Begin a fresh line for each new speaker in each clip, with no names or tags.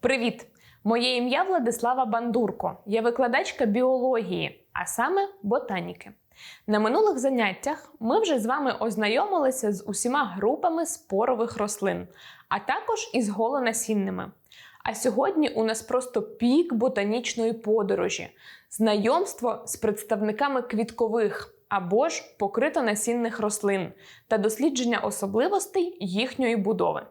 Привіт! Моє ім'я Владислава Бандурко. Я викладачка біології, а саме ботаніки. На минулих заняттях ми вже з вами ознайомилися з усіма групами спорових рослин, а також із голонасінними. А сьогодні у нас просто пік ботанічної подорожі, знайомство з представниками квіткових або ж покритонасінних рослин та дослідження особливостей їхньої будови.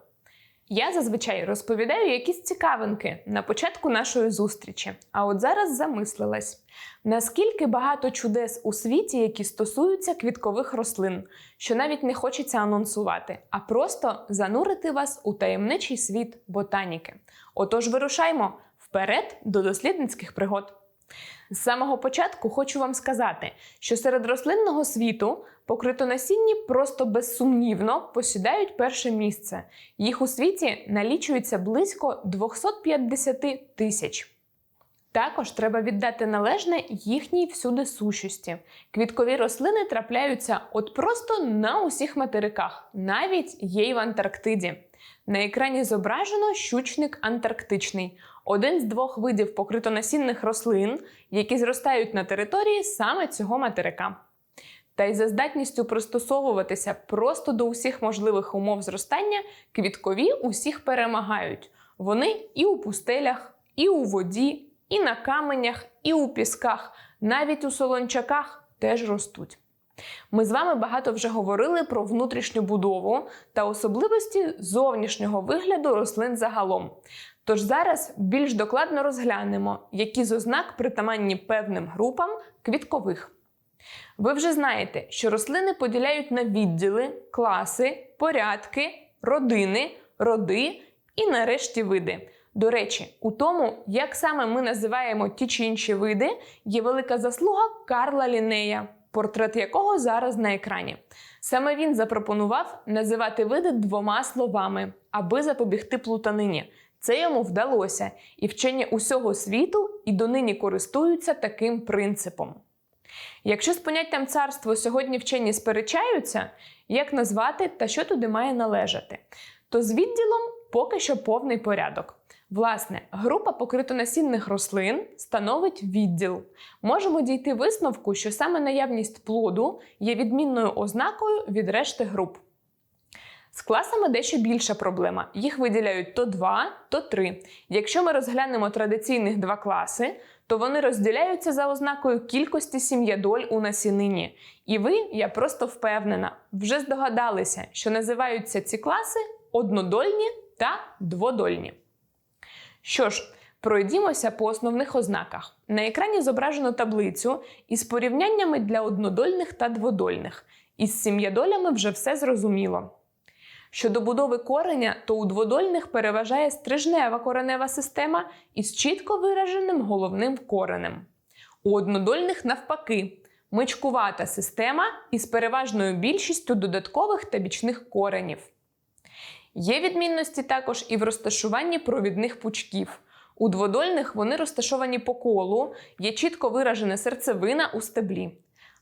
Я зазвичай розповідаю якісь цікавинки на початку нашої зустрічі, а от зараз замислилась, наскільки багато чудес у світі, які стосуються квіткових рослин, що навіть не хочеться анонсувати, а просто занурити вас у таємничий світ ботаніки. Отож, вирушаймо вперед до дослідницьких пригод. З самого початку хочу вам сказати, що серед рослинного світу покритонасінні просто безсумнівно посідають перше місце. Їх у світі налічується близько 250 тисяч. Також треба віддати належне їхній всюди сущості. Квіткові рослини трапляються от просто на усіх материках, навіть є й в Антарктиді. На екрані зображено щучник антарктичний, один з двох видів покритонасінних рослин, які зростають на території саме цього материка. Та й за здатністю пристосовуватися просто до усіх можливих умов зростання, квіткові усіх перемагають. Вони і у пустелях, і у воді, і на каменях, і у пісках, навіть у солончаках теж ростуть. Ми з вами багато вже говорили про внутрішню будову та особливості зовнішнього вигляду рослин загалом. Тож зараз більш докладно розглянемо, які з ознак притаманні певним групам квіткових. Ви вже знаєте, що рослини поділяють на відділи, класи, порядки, родини, роди і нарешті види. До речі, у тому, як саме ми називаємо ті чи інші види, є велика заслуга Карла Лінея, портрет якого зараз на екрані. Саме він запропонував називати види двома словами, аби запобігти плутанині. Це йому вдалося, і вчені усього світу і донині користуються таким принципом. Якщо з поняттям царство сьогодні вчені сперечаються, як назвати та що туди має належати, то з відділом поки що повний порядок. Власне, група покритонасінних рослин становить відділ. Можемо дійти висновку, що саме наявність плоду є відмінною ознакою від решти груп. З класами дещо більша проблема. Їх виділяють то два, то три. Якщо ми розглянемо традиційних два класи, то вони розділяються за ознакою кількості сім'ядоль у насінині. І ви, я просто впевнена, вже здогадалися, що називаються ці класи однодольні та дводольні. Що ж, пройдімося по основних ознаках. На екрані зображено таблицю із порівняннями для однодольних та дводольних. Із сім'ядолями вже все зрозуміло. Щодо будови кореня, то у дводольних переважає стрижнева коренева система із чітко вираженим головним коренем. У однодольних, навпаки, мичкувата система із переважною більшістю додаткових та бічних коренів. Є відмінності також і в розташуванні провідних пучків. У дводольних вони розташовані по колу, є чітко виражена серцевина у стеблі.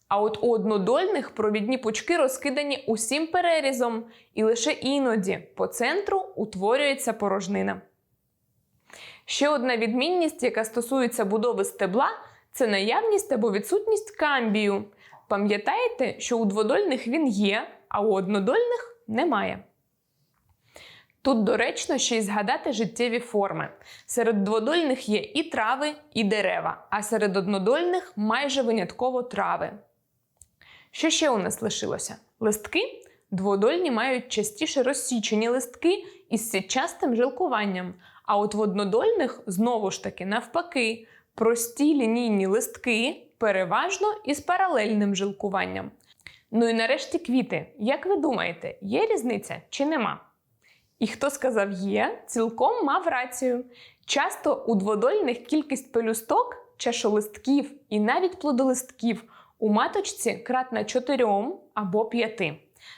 А от у однодольних провідні пучки розкидані усім перерізом, і лише іноді по центру утворюється порожнина. Ще одна відмінність, яка стосується будови стебла, це наявність або відсутність камбію. Пам'ятаєте, що у дводольних він є, а у однодольних немає. Тут доречно ще й згадати життєві форми. Серед дводольних є і трави, і дерева, а серед однодольних майже винятково трави. Що ще у нас лишилося? Листки дводольні мають частіше розсічені листки із сітчастим жилкуванням, а от в однодольних знову ж таки навпаки, прості лінійні листки переважно із паралельним жилкуванням. Ну і нарешті квіти. Як ви думаєте, є різниця чи нема? І хто сказав є, цілком мав рацію. Часто у дводольних кількість пелюсток, чашолистків і навіть плодолистків у маточці кратна 4 або 5.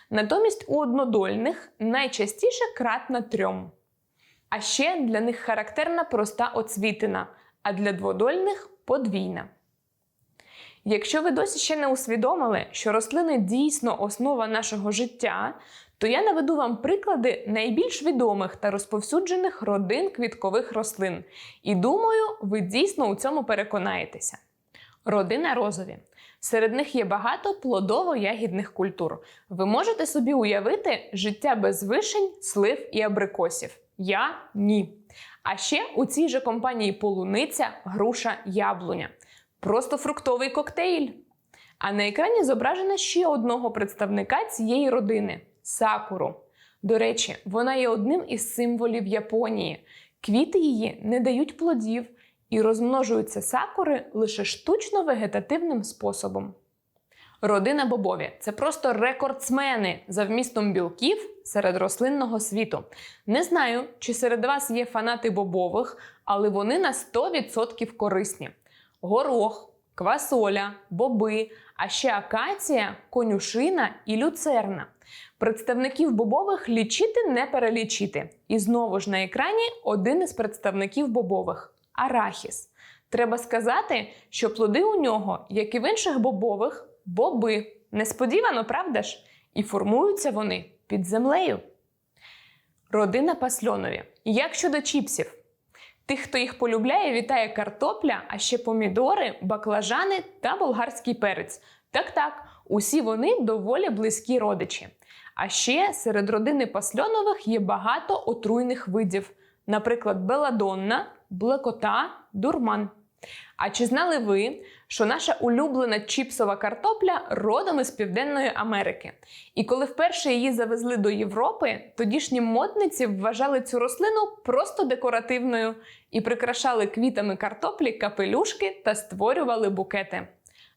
Натомість у однодольних найчастіше кратна 3. А ще для них характерна проста оцвітина, а для дводольних подвійна. Якщо ви досі ще не усвідомили, що рослини дійсно основа нашого життя, то я наведу вам приклади найбільш відомих та розповсюджених родин квіткових рослин. І думаю, ви дійсно у цьому переконаєтеся. Родина розові. Серед них є багато плодово-ягідних культур. Ви можете собі уявити життя без вишень, слив і абрикосів. Я ні. А ще у цій же компанії полуниця, груша, яблуня. Просто фруктовий коктейль. А на екрані зображено ще одного представника цієї родини сакуру. До речі, вона є одним із символів Японії. Квіти її не дають плодів і розмножуються сакури лише штучно вегетативним способом. Родина бобові це просто рекордсмени за вмістом білків серед рослинного світу. Не знаю, чи серед вас є фанати бобових, але вони на 100% корисні. Горох, квасоля, боби, а ще акація, конюшина і люцерна. Представників бобових лічити не перелічити. І знову ж на екрані один із представників бобових арахіс. Треба сказати, що плоди у нього, як і в інших бобових, боби. Несподівано, правда ж? І формуються вони під землею. Родина пасльонові. Як щодо чіпсів? Тих, хто їх полюбляє, вітає картопля, а ще помідори, баклажани та болгарський перець. Так так, усі вони доволі близькі родичі. А ще серед родини пасльонових є багато отруйних видів, наприклад, беладонна, блекота, дурман. А чи знали ви, що наша улюблена чіпсова картопля родом із Південної Америки? І коли вперше її завезли до Європи, тодішні модниці вважали цю рослину просто декоративною і прикрашали квітами картоплі капелюшки та створювали букети.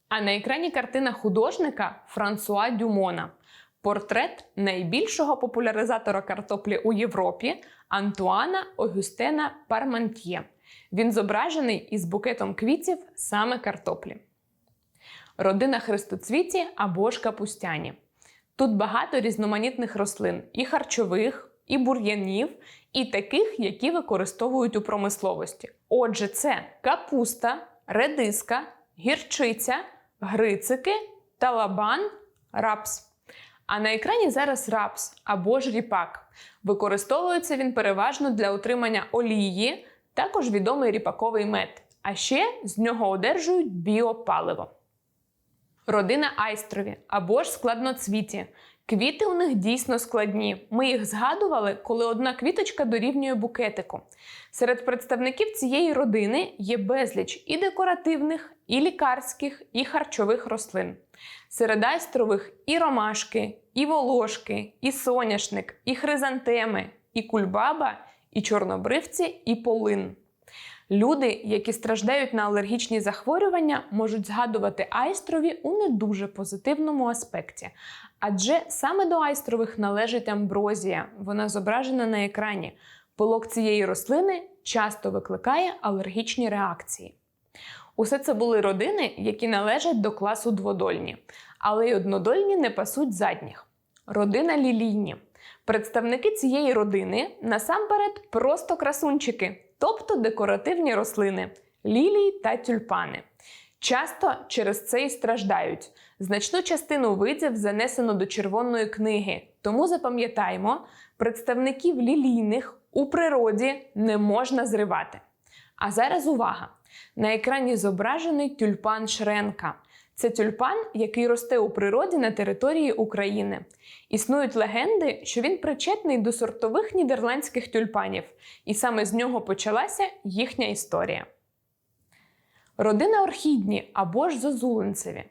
А на екрані картина художника Франсуа Дюмона. Портрет найбільшого популяризатора картоплі у Європі Антуана Огюстена Пармантьє. Він зображений із букетом квітів саме картоплі. Родина хрестоцвіті або ж капустяні. Тут багато різноманітних рослин і харчових, і бур'янів, і таких, які використовують у промисловості. Отже, це капуста, редиска, гірчиця, грицики, талабан, рапс. А на екрані зараз рапс або ж ріпак. Використовується він переважно для отримання олії, також відомий ріпаковий мед. А ще з нього одержують біопаливо. Родина айстрові або ж складноцвіті. Квіти у них дійсно складні. Ми їх згадували, коли одна квіточка дорівнює букетику. Серед представників цієї родини є безліч і декоративних, і лікарських, і харчових рослин. Серед айстрових і ромашки, і волошки, і соняшник, і хризантеми, і кульбаба, і чорнобривці, і полин. Люди, які страждають на алергічні захворювання, можуть згадувати айстрові у не дуже позитивному аспекті. Адже саме до айстрових належить амброзія, вона зображена на екрані. Пилок цієї рослини часто викликає алергічні реакції. Усе це були родини, які належать до класу дводольні, але й однодольні не пасуть задніх. Родина лілійні. Представники цієї родини насамперед просто красунчики, тобто декоративні рослини, лілії та тюльпани. Часто через це і страждають. Значну частину видів занесено до червоної книги, тому запам'ятаймо, представників лілійних у природі не можна зривати. А зараз увага! На екрані зображений тюльпан Шренка. Це тюльпан, який росте у природі на території України. Існують легенди, що він причетний до сортових нідерландських тюльпанів, і саме з нього почалася їхня історія. Родина орхідні або ж зозуленцеві.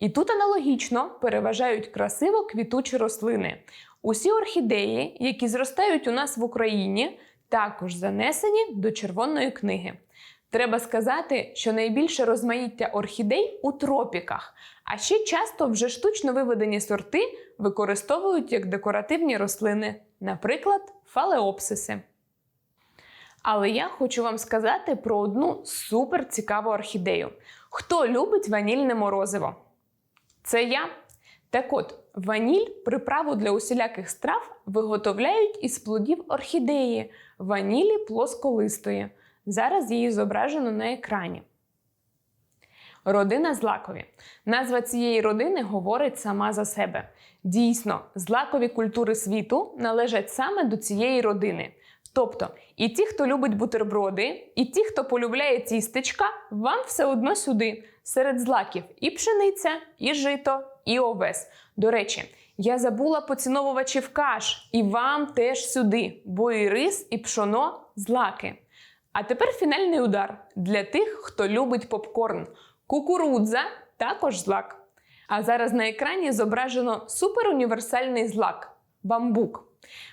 І тут аналогічно переважають красиво квітучі рослини. Усі орхідеї, які зростають у нас в Україні, також занесені до червоної книги. Треба сказати, що найбільше розмаїття орхідей у тропіках, а ще часто вже штучно виведені сорти використовують як декоративні рослини, наприклад, фалеопсиси. Але я хочу вам сказати про одну супер цікаву орхідею. Хто любить ванільне морозиво? Це я. Так от, ваніль приправу для усіляких страв виготовляють із плодів орхідеї, ванілі плосколистої. Зараз її зображено на екрані. Родина злакові. Назва цієї родини говорить сама за себе. Дійсно, злакові культури світу належать саме до цієї родини. Тобто, і ті, хто любить бутерброди, і ті, хто полюбляє тістечка, вам все одно сюди. Серед злаків і пшениця, і жито, і овес. До речі, я забула поціновувачів каш, і вам теж сюди, бо і рис, і пшоно злаки. А тепер фінальний удар для тих, хто любить попкорн. Кукурудза також злак. А зараз на екрані зображено суперуніверсальний злак бамбук.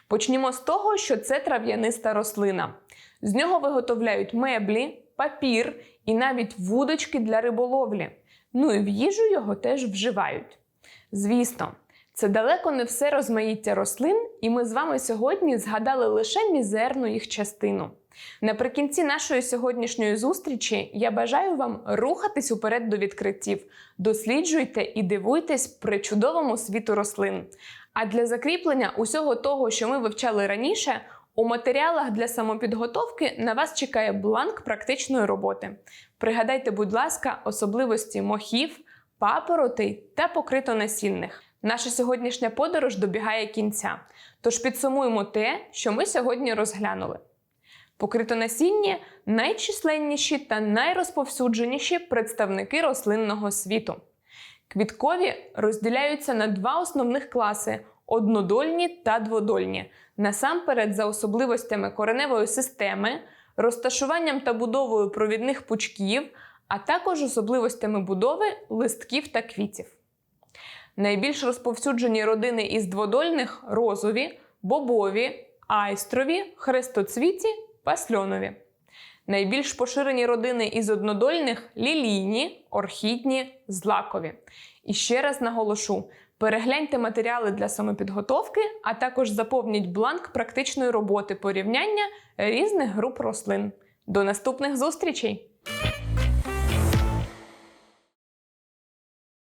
Почнімо з того, що це трав'яниста рослина. З нього виготовляють меблі, папір і навіть вудочки для риболовлі. Ну і в їжу його теж вживають. Звісно, це далеко не все розмаїття рослин, і ми з вами сьогодні згадали лише мізерну їх частину. Наприкінці нашої сьогоднішньої зустрічі я бажаю вам рухатись уперед до відкриттів. Досліджуйте і дивуйтесь при чудовому світу рослин. А для закріплення усього того, що ми вивчали раніше, у матеріалах для самопідготовки на вас чекає бланк практичної роботи. Пригадайте, будь ласка, особливості мохів, папоротей та покритонасінних. Наша сьогоднішня подорож добігає кінця. Тож підсумуємо те, що ми сьогодні розглянули. Покритонасінні найчисленніші та найрозповсюдженіші представники рослинного світу. Квіткові розділяються на два основних класи однодольні та дводольні, насамперед за особливостями кореневої системи, розташуванням та будовою провідних пучків, а також особливостями будови листків та квітів. Найбільш розповсюджені родини із дводольних розові, бобові, айстрові, хрестоцвіті, пасльонові. Найбільш поширені родини із однодольних лілійні, орхідні, злакові. І ще раз наголошу: перегляньте матеріали для самопідготовки, а також заповніть бланк практичної роботи порівняння різних груп рослин. До наступних зустрічей!